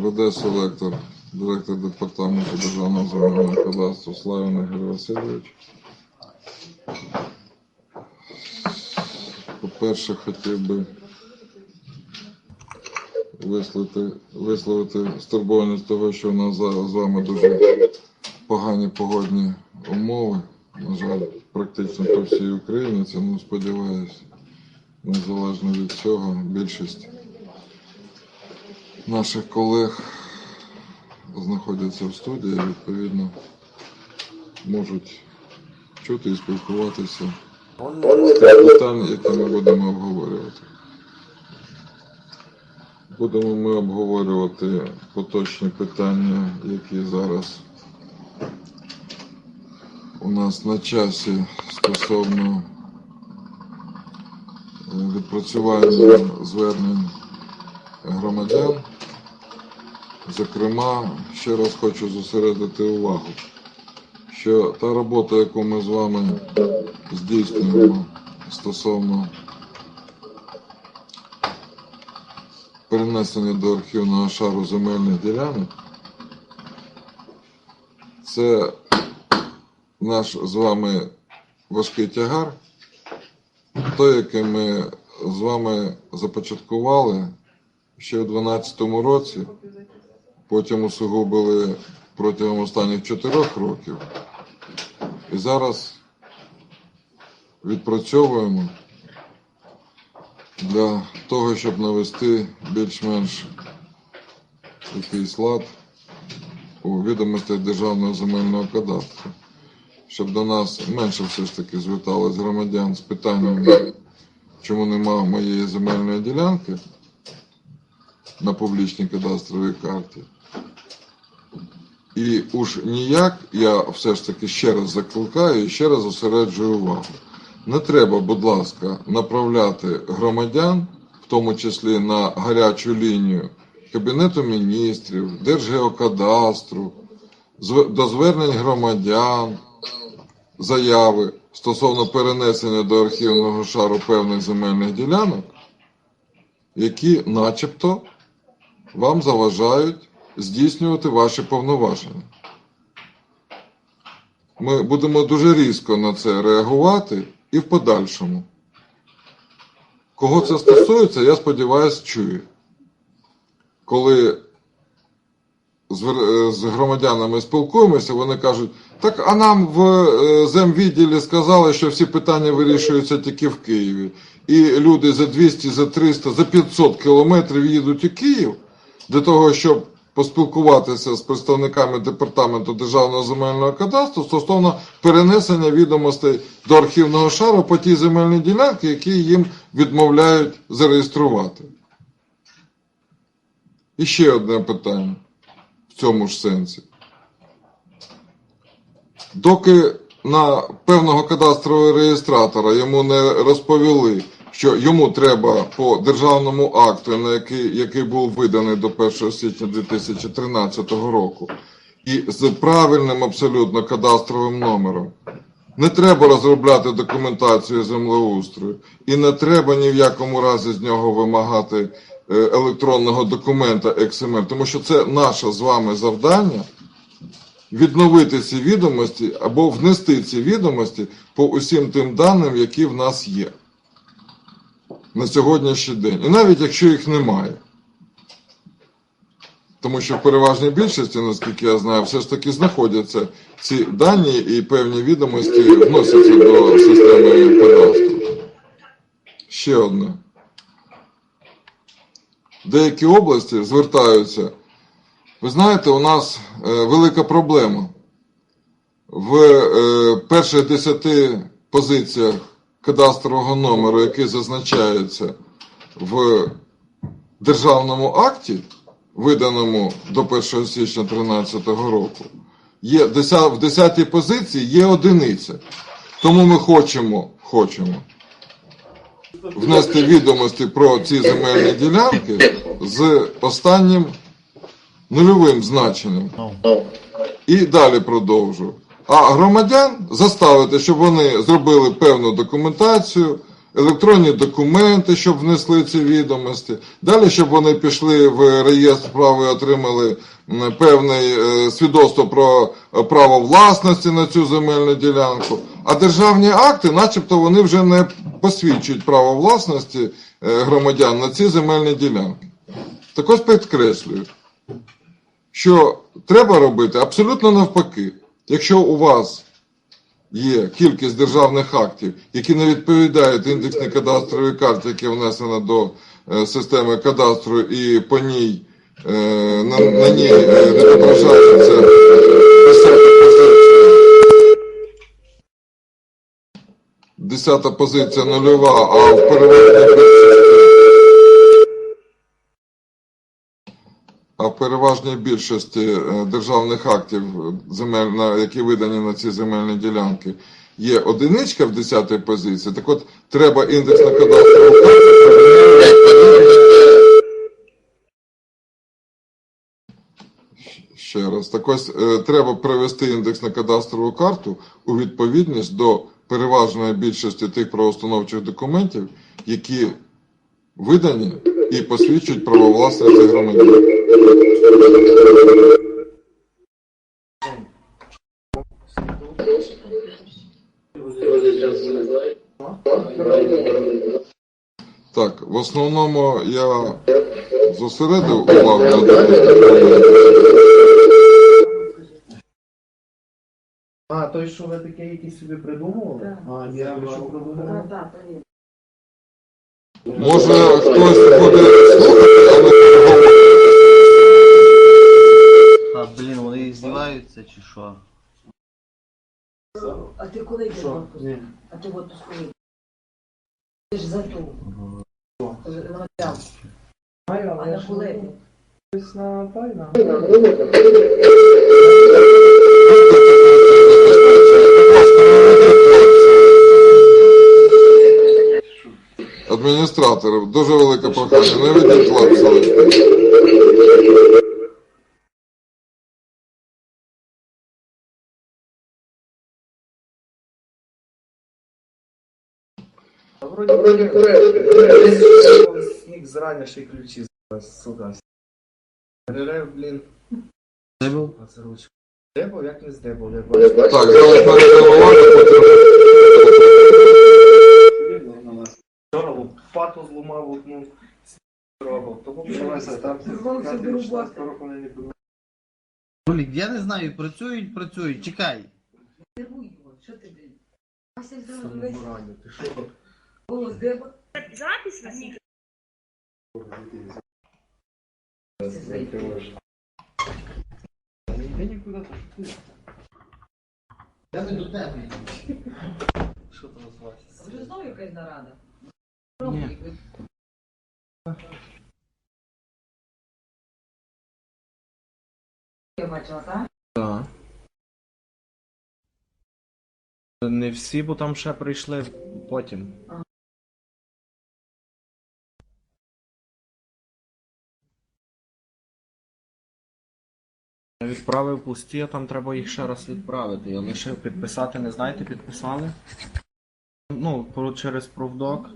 веде селектор, директор департаменту Державного земельного кадастру Славін Ігор Васильович. По-перше, хотів би висловити, висловити стурбованість того, що у нас з вами дуже погані погодні умови. На жаль, практично по всій Україні, це ну сподіваюся, незалежно від цього, більшість наших колег знаходяться в студії, відповідно, можуть чути і спілкуватися з питань, які ми будемо обговорювати. Будемо ми обговорювати поточні питання, які зараз у нас на часі стосовно е, відпрацювання звернень громадян. Зокрема, ще раз хочу зосередити увагу, що та робота, яку ми з вами здійснюємо стосовно перенесення до архівного шару земельних ділянок, це наш з вами важкий тягар, той, який ми з вами започаткували ще у 2012 році, потім усугубили протягом останніх чотирьох років. І зараз відпрацьовуємо для того, щоб навести більш-менш якийсь лад у відомостях Державного земельного кадастру, щоб до нас менше все ж таки звертались громадян з питанням, чому нема моєї земельної ділянки на публічній кадастровій карті. І уж ніяк я все ж таки ще раз закликаю і ще раз зосереджую увагу. Не треба, будь ласка, направляти громадян, в тому числі на гарячу лінію Кабінету міністрів, Держгеокадастру, до звернень громадян, заяви стосовно перенесення до архівного шару певних земельних ділянок, які начебто вам заважають здійснювати ваші повноваження. Ми будемо дуже різко на це реагувати і в подальшому. Кого це стосується, я сподіваюся, чує. Коли е, з громадянами спілкуємося, вони кажуть, так а нам в е, земвідділі сказали, що всі питання вирішуються тільки в Києві. І люди за 200, за 300, за 500 кілометрів їдуть у Київ для того, щоб поспілкуватися з представниками департаменту Державного земельного кадастру стосовно перенесення відомостей до архівного шару по тій земельній ділянці, які їм відмовляють зареєструвати. І ще одне питання в цьому ж сенсі. Доки на певного кадастрового реєстратора йому не розповіли, що йому треба по державному акту, на який, який був виданий до 1 січня 2013 року, і з правильним абсолютно кадастровим номером, не треба розробляти документацію землеустрою, і не треба ні в якому разі з нього вимагати е, електронного документа XML, тому що це наше з вами завдання відновити ці відомості або внести ці відомості по усім тим даним, які в нас є на сьогоднішній день. І навіть якщо їх немає. Тому що в переважній більшості, наскільки я знаю, все ж таки знаходяться ці дані і певні відомості вносяться до системи кадастру. Ще одне. Деякі області звертаються. Ви знаєте, у нас е, велика проблема. В е, перших десяти позиціях кадастрового номеру, який зазначається в державному акті, виданому до 1 січня 2013 року, є 10, в 10 позиції є одиниця. Тому ми хочемо, хочемо внести відомості про ці земельні ділянки з останнім нульовим значенням. І далі продовжу. А громадян заставити, щоб вони зробили певну документацію, електронні документи, щоб внесли ці відомості. Далі, щоб вони пішли в реєстр права і отримали певне свідоцтво про право власності на цю земельну ділянку. А державні акти, начебто, вони вже не посвідчують право власності е, громадян на ці земельні ділянки. Так ось підкреслюю, що треба робити абсолютно навпаки. Якщо у вас є кількість державних актів, які не відповідають індексній кадастровій карті, яка внесена до е, системи кадастру, і по ній е, на, на ній е, відображається позиція. Десята позиція нульова, а в переважній більшості А в переважній більшості е, державних актів, е, земель, які видані на ці земельні ділянки, є одиничка в 10 позиції. Так от треба індекс на кадастрову. Ще раз, так ось е, треба привести індекс на кадастрову карту у відповідність до переважної більшості тих правоустановчих документів, які видані і посвідчують право власності громадян. Так, в основному я зосередив увагу на. А, той, що ви таке якийсь собі придумували? А, ви що так. Може хтось буде слухати, а не переговорити. А, блін, здіваються чи що? А ти коли йдеш в отпуск? Ні. А ти в отпуск коли? Ти ж за ту. На матеріал. А на коли? дуже велике прохання, не ведіть лапси Вроді вроді Сніг зрання ще й ключі зараз, сука. Ререв, блін. Дебл? А це ручка. Дебов, як не здебов, я бачу. Так, зараз переголовати, потім. Вчора лопату зламав одну. Робив. Тому почалася там. Ролік, я не знаю, працюють, працюють, чекай. Нервуй його, що ти, блін? Морально. Ти що? Голос деба. Запись возник. Це зайде. Что-то що ти? Я не до тебе. Що там з вас? Вже знову якась нарада. Ні. Я бачила, так? Так. Не всі, бо там ще прийшли потім. Я відправив пусті, а там треба їх ще раз відправити. Я лише підписати, не знаєте, підписали? Ну, через профдок.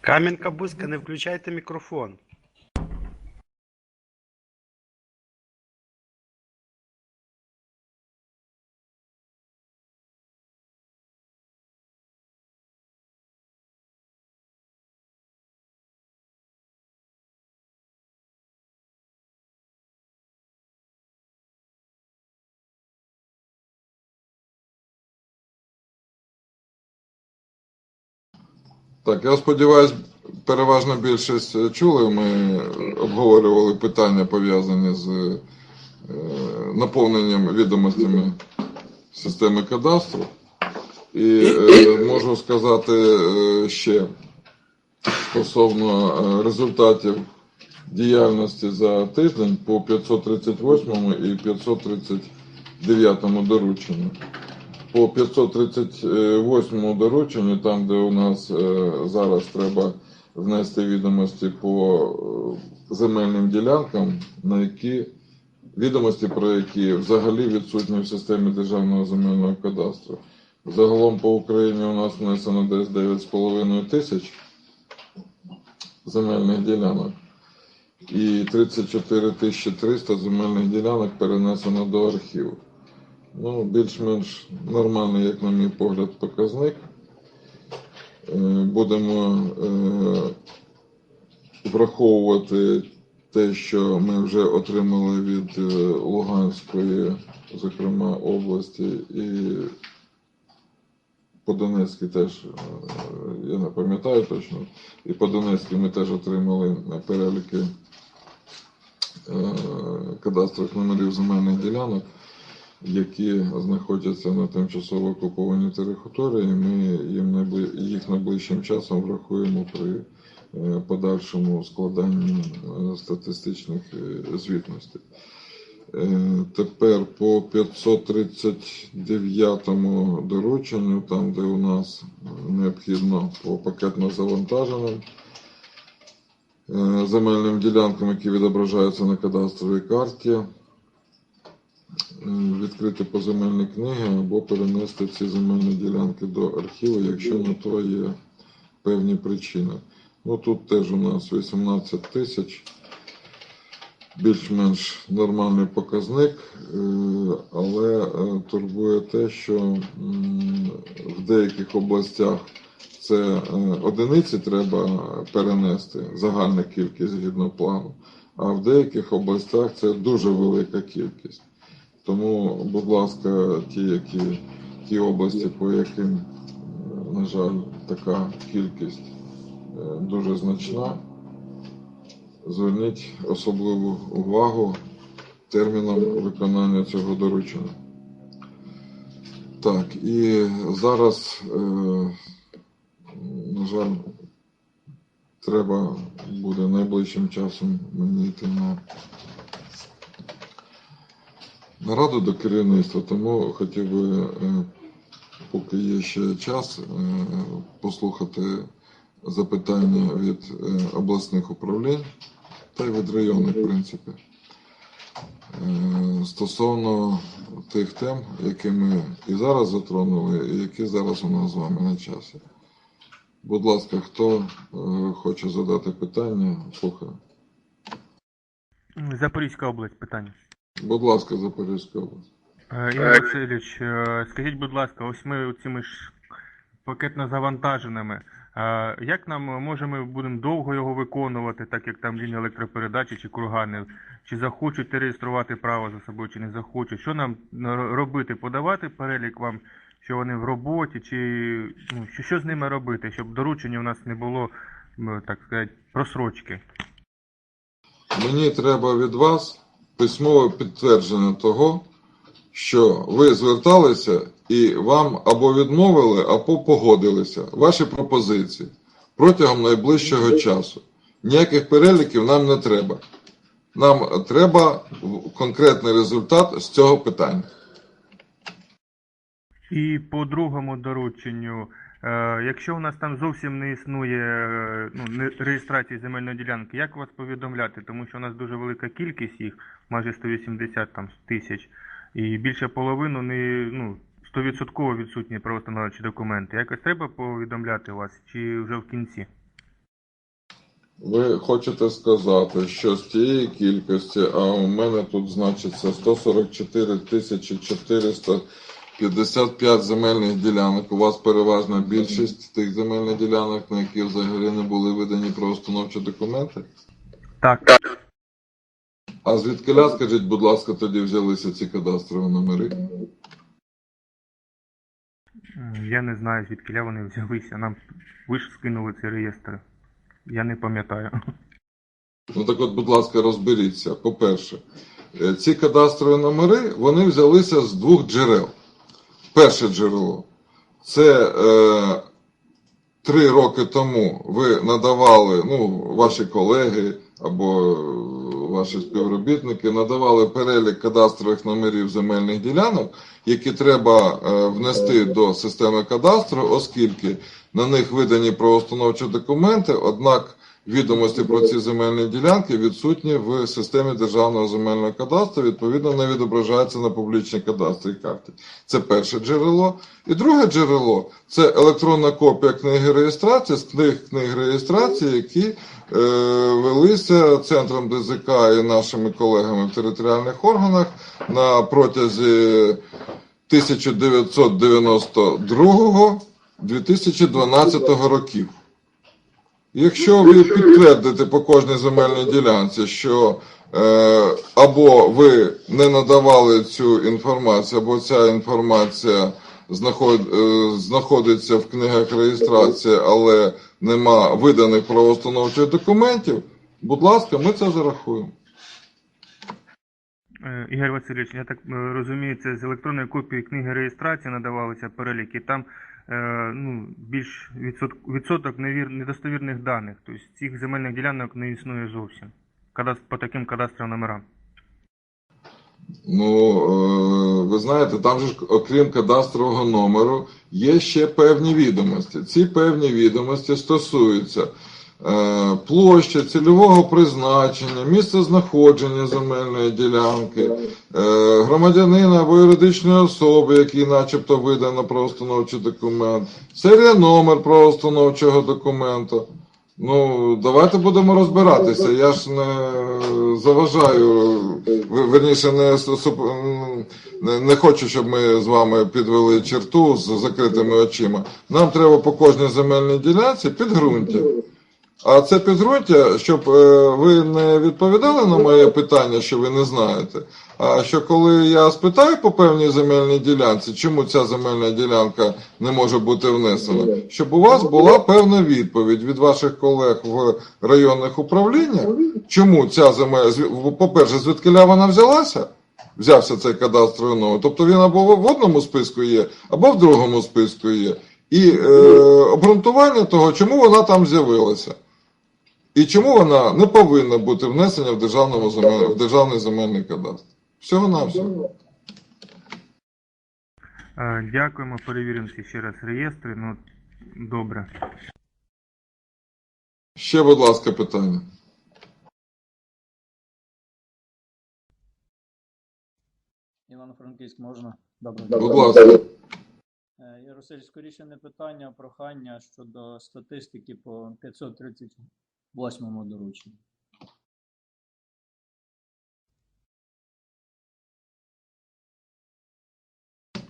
Кам'янка Бузька, не включайте мікрофон. Так, я сподіваюся, переважна більшість е, чули. Ми обговорювали питання пов'язані з е, наповненням відомостями системи кадастру. І е, можу сказати ще стосовно результатів діяльності за тиждень по 538 і 539 дорученню. По 538 дорученню, там, де у нас е, зараз треба внести відомості по е, земельним ділянкам, на які відомості про які взагалі відсутні в системі Державного земельного кадастру. Загалом по Україні у нас внесено десь 9,5 тисяч земельних ділянок. І 34 тисячі 300 земельних ділянок перенесено до архіву. Ну, більш-менш нормальний, як на мій погляд, показник. Е, Будемо е, враховувати те, що ми вже отримали від е, Луганської, зокрема, області, і по Донецькій теж, я не пам'ятаю точно, і по Донецькій ми теж отримали переліки кадастрових номерів земельних ділянок, які знаходяться на тимчасово окупованій території. Ми їм їх найближчим часом врахуємо при е, подальшому складанні е, статистичних е, звітностей. Тепер по 539 дорученню, там де у нас необхідно по пакетно завантаженим земельним ділянкам, які відображаються на кадастровій карті, відкрити поземельні книги або перенести ці земельні ділянки до архіву, якщо на то є певні причини. Ну тут теж у нас 18 тисяч більш-менш нормальний показник, е, але е, турбує те, що в деяких областях це е, одиниці треба перенести, загальна кількість згідно плану, а в деяких областях це дуже велика кількість. Тому, будь ласка, ті, які ті області, по яким, е, на жаль, така кількість е, дуже значна. Зверніть особливу увагу термінам виконання цього доручення. Так, і зараз, е, на жаль, треба буде найближчим часом мені йти на нараду до керівництва, тому хотів би, е, поки є ще час, е, послухати запитання від е, обласних управлінь та й від районних, в принципі. Стосовно тих тем, які ми і зараз затронули, і які зараз у нас з вами на часі. Будь ласка, хто хоче задати питання, слухаю. Запорізька область питання. Будь ласка, Запорізька область. Е, Ігор Васильович, е, скажіть, будь ласка, ось ми цими ж пакетно завантаженими. е, Як нам е, може ми будемо довго його виконувати, так як там лінія електропередачі чи кургани? Чи захочуть реєструвати право за собою, чи не захочуть? Що нам е, робити? Подавати перелік вам, що вони в роботі, чи ну, що, що з ними робити, щоб доручення у нас не було, так сказати, просрочки? Мені треба від вас письмове підтвердження того, що ви зверталися і вам або відмовили, або погодилися ваші пропозиції протягом найближчого часу. Ніяких переліків нам не треба. Нам треба конкретний результат з цього питання. І по другому дорученню, якщо у нас там зовсім не існує е, ну, не- реєстрації земельної ділянки, як вас повідомляти? Тому що у нас дуже велика кількість їх, майже 180 там, тисяч, і більше половину не ну, 100% відсутні правостановчі документи. Якось треба повідомляти вас чи вже в кінці? Ви хочете сказати, що з тієї кількості, а у мене тут значиться 144 тисячі 455 земельних ділянок. У вас переважна більшість тих земельних ділянок, на які взагалі не були видані правоустановчі документи. Так. А звідкиля, скажіть, будь ласка, тоді взялися ці кадастрові номери? Я не знаю, звідки вони взялися. Нам ви ж скинули ці реєстри. Я не пам'ятаю. Ну так от, будь ласка, розберіться. По-перше, е, ці кадастрові номери вони взялися з двох джерел. Перше джерело. Це е, три роки тому ви надавали, ну, ваші колеги або ваші співробітники надавали перелік кадастрових номерів земельних ділянок, які треба е, внести до системи кадастру, оскільки на них видані правоустановчі документи, однак відомості про ці земельні ділянки відсутні в системі державного земельного кадастру, відповідно не відображаються на публічній кадастрі карті. Це перше джерело. І друге джерело це електронна копія книги реєстрації з книг книг реєстрації, які е, велися центром ДЗК і нашими колегами в територіальних органах на протязі 1992-2012 років. Якщо ви підтвердите по кожній земельній ділянці, що е, або ви не надавали цю інформацію, або ця інформація знаход, е, знаходиться в книгах реєстрації, але нема виданих правоустановчих документів, будь ласка, ми це зарахуємо. Е, Ігор Васильович, я так е, розумію, це з електронної копії книги реєстрації надавалися переліки. Там ну, більш відсоток, відсоток невір, недостовірних даних. Тобто цих земельних ділянок не існує зовсім. Кадастр, по таким кадастровим номерам. Ну, е, ви знаєте, там же ж, окрім кадастрового номеру, є ще певні відомості. Ці певні відомості стосуються е, площі, цільового призначення, місця знаходження земельної ділянки, е, громадянина або юридичної особи, який начебто видано правоустановчий документ, серія номер правоустановчого документу. Ну, давайте будемо розбиратися. Я ж не заважаю, верніше, не, не хочу, щоб ми з вами підвели черту з закритими очима. Нам треба по кожній земельній ділянці підґрунтя. А це підґрунтя, щоб е, ви не відповідали на моє питання, що ви не знаєте. А що коли я спитаю по певній земельній ділянці, чому ця земельна ділянка не може бути внесена, щоб у вас була певна відповідь від ваших колег в районних управліннях, чому ця земля, зв- по-перше, звідкиля вона взялася, взявся цей кадастровий номер, тобто він або в одному списку є, або в другому списку є. І е, обґрунтування того, чому вона там з'явилася. І чому вона не повинна бути внесена в, державному земель... в державний земельний кадастр? Всього на всього. Е, Дякуємо, перевіримо ці ще раз реєстри. Ну, добре. Ще, будь ласка, питання. Івано-Франківськ можна? Добре. Будь ласка. Е, Яросель, скоріше не питання, а прохання щодо статистики по 538 дорученню.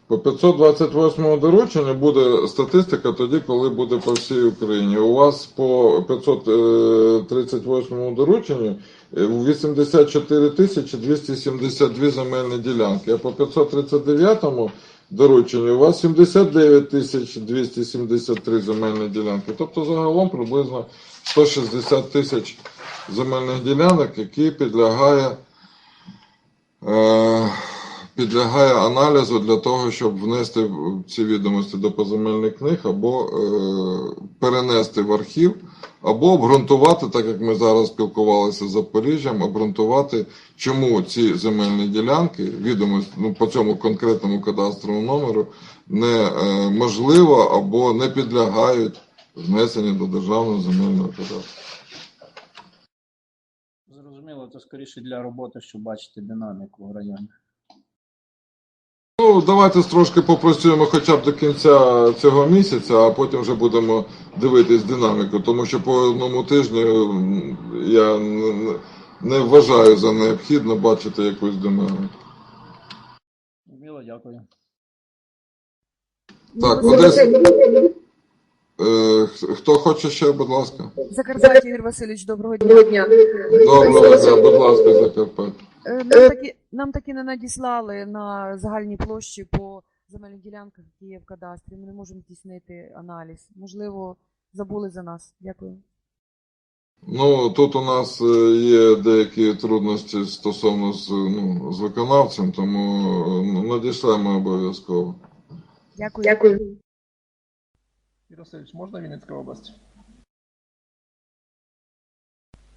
По 528 дорученню буде статистика тоді, коли буде по всій Україні. У вас по 538 дорученню е, 84 тисячі 272 земельні ділянки, а по 539 дорученню у вас 79 тисяч 273 земельні ділянки. Тобто загалом приблизно 160 тисяч земельних ділянок, які підлягає. Е, підлягає аналізу для того, щоб внести ці відомості до поземельних книг або е, перенести в архів, або обґрунтувати, так як ми зараз спілкувалися з Запоріжжям, обґрунтувати, чому ці земельні ділянки, відомості ну, по цьому конкретному кадастровому номеру, не е, можливо або не підлягають внесенню до державного земельного кадастру. Зрозуміло, це скоріше для роботи, щоб бачити динаміку в районі. Ну, давайте трошки попрацюємо хоча б до кінця цього місяця, а потім вже будемо дивитись динаміку, тому що по одному тижню я не- вважаю за необхідно бачити якусь динаміку. Зрозуміло, дякую. Так, Одеса. Е, хто хоче ще, будь ласка. Закарпаття, Ігор Васильович, доброго дня. Доброго дня, будь ласка, Закарпаття. Е, Нам таки, нам таки не надіслали на загальні площі по земельних ділянках, які є в кадастрі. Ми не можемо здійснити аналіз. Можливо, забули за нас. Дякую. Ну, тут у нас е, є деякі трудності стосовно з, ну, з виконавцем, тому е, ну, надішлемо обов'язково. Дякую. Дякую. Васильович, можна Вінницька область?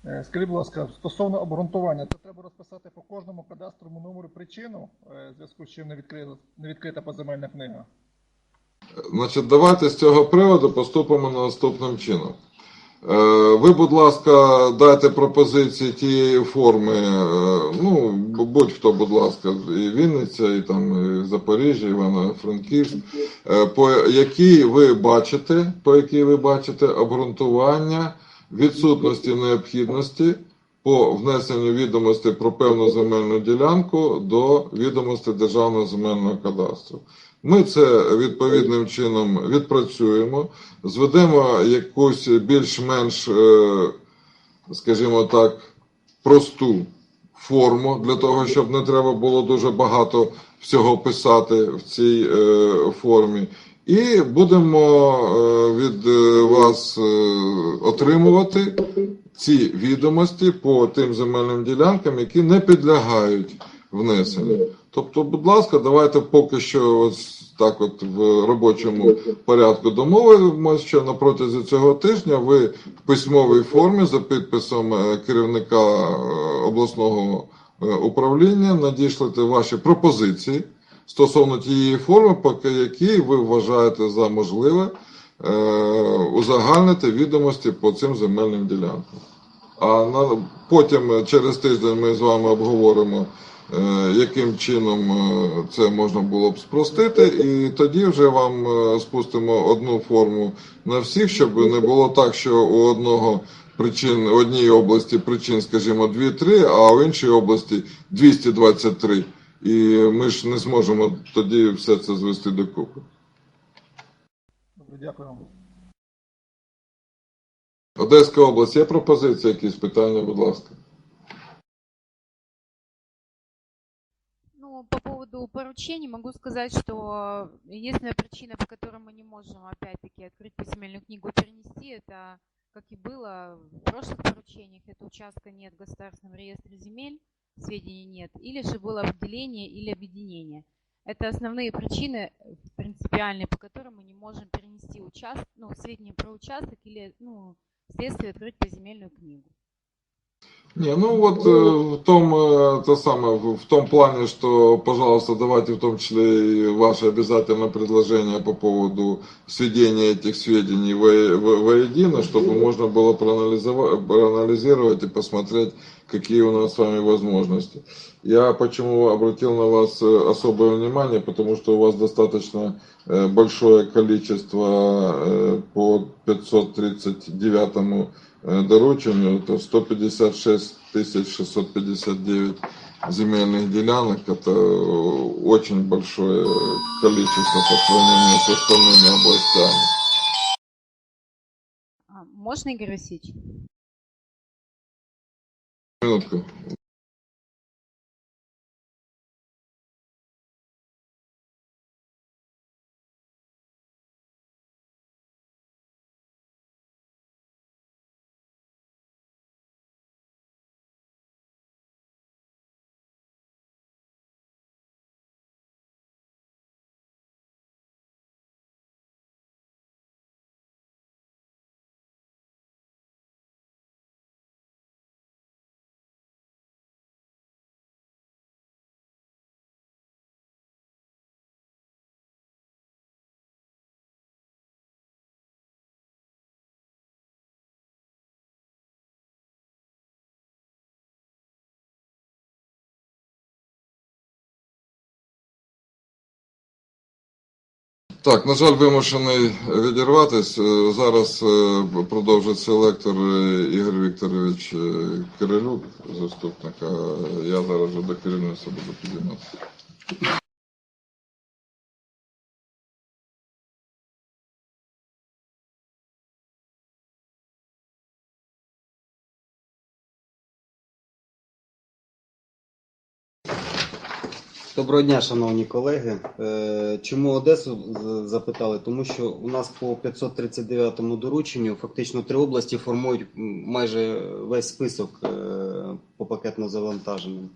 Е, Скажіть, будь ласка, стосовно обґрунтування, це треба розписати по кожному кадастровому номеру причину, е, в зв'язку з чим не відкрита, не відкрита поземельна книга. Значить, давайте з цього приводу поступимо наступним чином. Е, Ви, будь ласка, дайте пропозиції тієї форми. Ну, будь-хто, будь ласка, і Вінниця, і там і Запоріжжя, Івано-Франківськ, по якій ви бачите, по якій ви бачите обґрунтування відсутності необхідності по внесенню відомостей про певну земельну ділянку до відомостей Державного земельного кадастру. Ми це відповідним чином відпрацюємо, зведемо якусь більш-менш, е, скажімо так, просту форму для того, щоб не треба було дуже багато всього писати в цій е, формі. І будемо е, від е, вас е, отримувати ці відомості по тим земельним ділянкам, які не підлягають внесенню. Тобто, будь ласка, давайте поки що ось так от в робочому порядку домовимося, що на протязі цього тижня ви в письмовій формі за підписом керівника обласного управління надішлете ваші пропозиції стосовно тієї форми, поки якій ви вважаєте за можливе е, узагальнити відомості по цим земельним ділянкам. А на, потім е, через тиждень ми з вами обговоримо, е, яким чином е, це можна було б спростити, і тоді вже вам е, спустимо одну форму на всіх, щоб не було так, що у одного причин, одній області причин, скажімо, 2-3, а в іншій області 223. І ми ж не зможемо тоді все це звести докупи. Добре, дякую вам. Одеська область, є пропозиції, якісь питання, будь ласка. Ну, по поводу поручений могу сказать, что единственная причина, по которой мы не можем опять-таки открыть земельную книгу и перенести, это, как и было в прошлых поручениях, это участка нет в государственном реестре земель, сведений нет, или же было выделение или объединение. Это основные причины принципиальные, по которым мы не можем перенести участок, ну, сведения про участок или, ну, вследствие открыть поземельную книгу. Не, ну вот э, в том, э, то самое, в, том плане, что, пожалуйста, давайте в том числе и ваше обязательное предложение по поводу сведения этих сведений во- во- воедино, чтобы можно было проанализовать, проанализировать и посмотреть, какие у нас с вами возможности. Я почему обратил на вас э, особое внимание, потому что у вас достаточно большое количество по 539 доручению, это 156 659 земельных делянок, это э, очень большое количество по сравнению с остальными областями. А, можно, Игорь Васильевич? Минутку. Так, на жаль, вимушений відірватись. Е, Зараз е, продовжить селектор е, Ігор Вікторович Кирилюк, заступник. Я зараз вже до керівництва буду підійматися. Доброго дня, шановні колеги. Е, Чому Одесу з- запитали? Тому що у нас по 539 дорученню фактично три області формують м, майже весь список е, по пакетно завантаженим.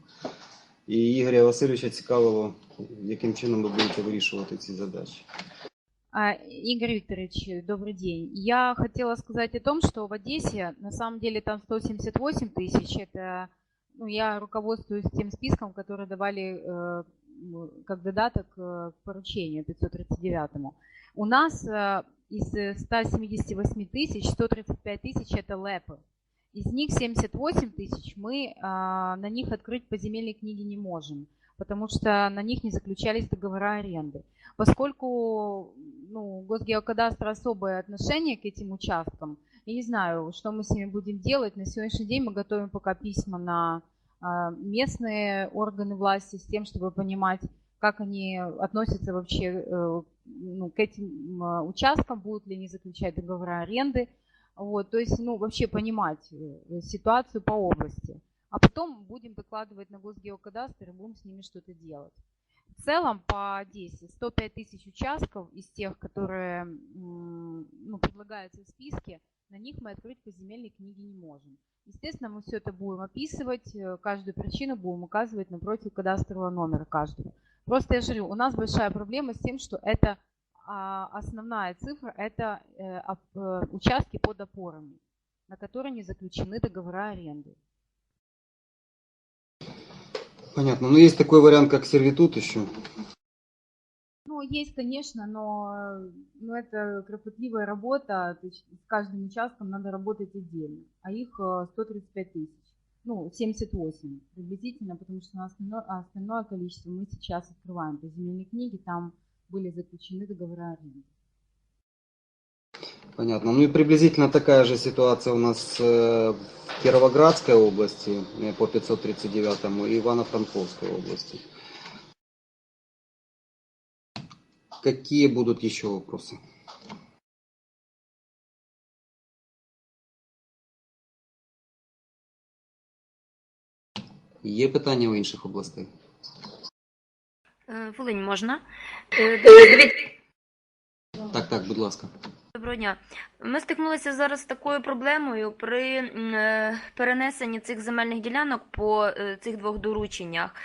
І Ігоря Васильовича цікавило, яким чином ви будете вирішувати ці задачі. А, Игорь Викторович, добрый день. Я хотела сказать о том, что в Одессе на самом деле там 178 тысяч. Это, ну, я руководствуюсь тем списком, который давали э, как додаток э, к поручению 539. У нас э, из э, 178 тысяч 135 тысяч это ЛЭПы. Из них 78 тысяч мы а, на них открыть поземельные книги не можем, потому что на них не заключались договора аренды. Поскольку ну, Госгеокадастр особое отношение к этим участкам, я не знаю, что мы с ними будем делать. На сегодняшний день мы готовим пока письма на местные органы власти с тем, чтобы понимать, как они относятся вообще э, ну, к этим м, участкам, будут ли они заключать договора аренды. Вот, то есть, ну, вообще понимать э, ситуацию по области. А потом будем докладывать на Госгеокадастр и будем с ними что-то делать. В целом по Одессе 105 тысяч участков из тех, которые ну, предлагаются в списке, на них мы открыть поземельные книги не можем. Естественно, мы все это будем описывать, э, каждую причину будем указывать напротив кадастрового номера каждого. Просто я говорю, у нас большая проблема с тем, что это а, основная цифра, это э, э, участки под опорами, на которые не заключены договора аренды. Понятно. Ну, есть такой вариант, как сервитут еще. Ну, есть, конечно, но, э, но это кропотливая работа, то есть с каждым участком надо работать отдельно, а их э, 135 тысяч, ну, 78 приблизительно, потому что на остальное, а остальное количество мы сейчас открываем по земельной книге, там были заключены договора аренды. Понятно. Ну и приблизительно такая же ситуация у нас э, в Кировоградской области э, по 539 и Ивано-Франковской области. Какие будут еще вопросы? Є питання у інших областей? Е, Волинь можна? Е, Так, так, будь ласка. Доброго дня. Ми стикнулися зараз з такою проблемою при е, перенесенні цих земельних ділянок по е, цих двох дорученнях.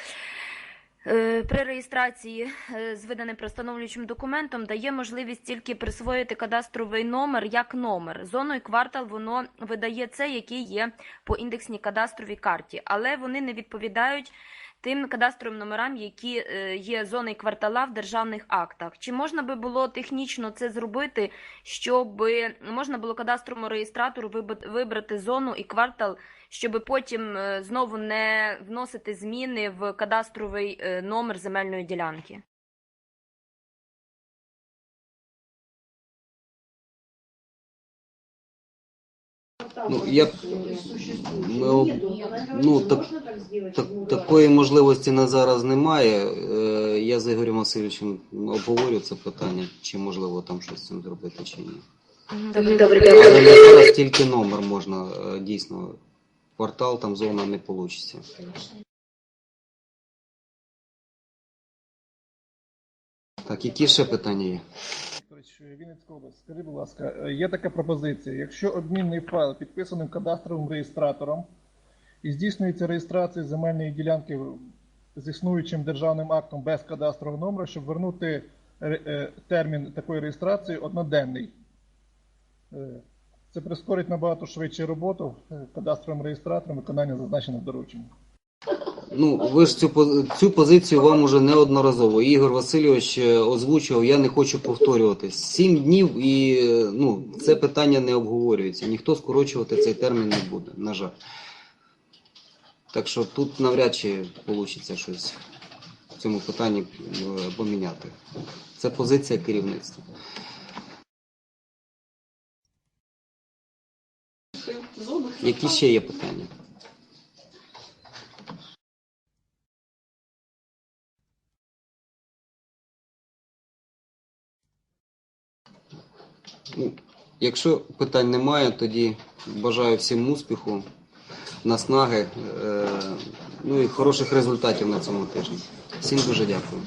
Е, При реєстрації е, з виданим пристановлюючим документом дає можливість тільки присвоїти кадастровий номер як номер. Зону і квартал воно видає це, який є по індексній кадастровій карті, але вони не відповідають тим кадастровим номерам, які е, є зони і квартала в державних актах. Чи можна би було технічно це зробити, щоб можна було кадастровому реєстратору виб- вибрати зону і квартал, щоб потім е, знову не вносити зміни в кадастровий е, номер земельної ділянки? Ну, я, ну, ну, так, так, такої можливості на зараз немає. Е, Я з Ігорем Васильовичем обговорю це питання, чи можливо там щось з цим зробити, чи ні. Добре, Але зараз тільки номер можна дійсно. Квартал, там зона не вийде. Так, які ще питання є? Вінницька область, скажіть, будь ласка, е, є така пропозиція. Якщо обмінний файл підписаний кадастровим реєстратором і здійснюється реєстрація земельної ділянки з існуючим державним актом без кадастрового номера, щоб вернути е, термін такої реєстрації одноденний. Це прискорить набагато швидше роботу е, кадастровим реєстратором виконання зазначених доручень. Ну, ви ж цю, цю позицію вам уже неодноразово. Ігор Васильович е, озвучував, я не хочу повторюватись. Сім днів і е, ну, це питання не обговорюється. Ніхто скорочувати цей термін не буде, на жаль. Так що тут навряд чи вийде щось в цьому питанні поміняти. Це позиція керівництва. Які ще є питання? Ну, якщо питань немає, тоді бажаю всім успіху, наснаги, е, ну і хороших результатів на цьому тижні. Всім дуже дякую.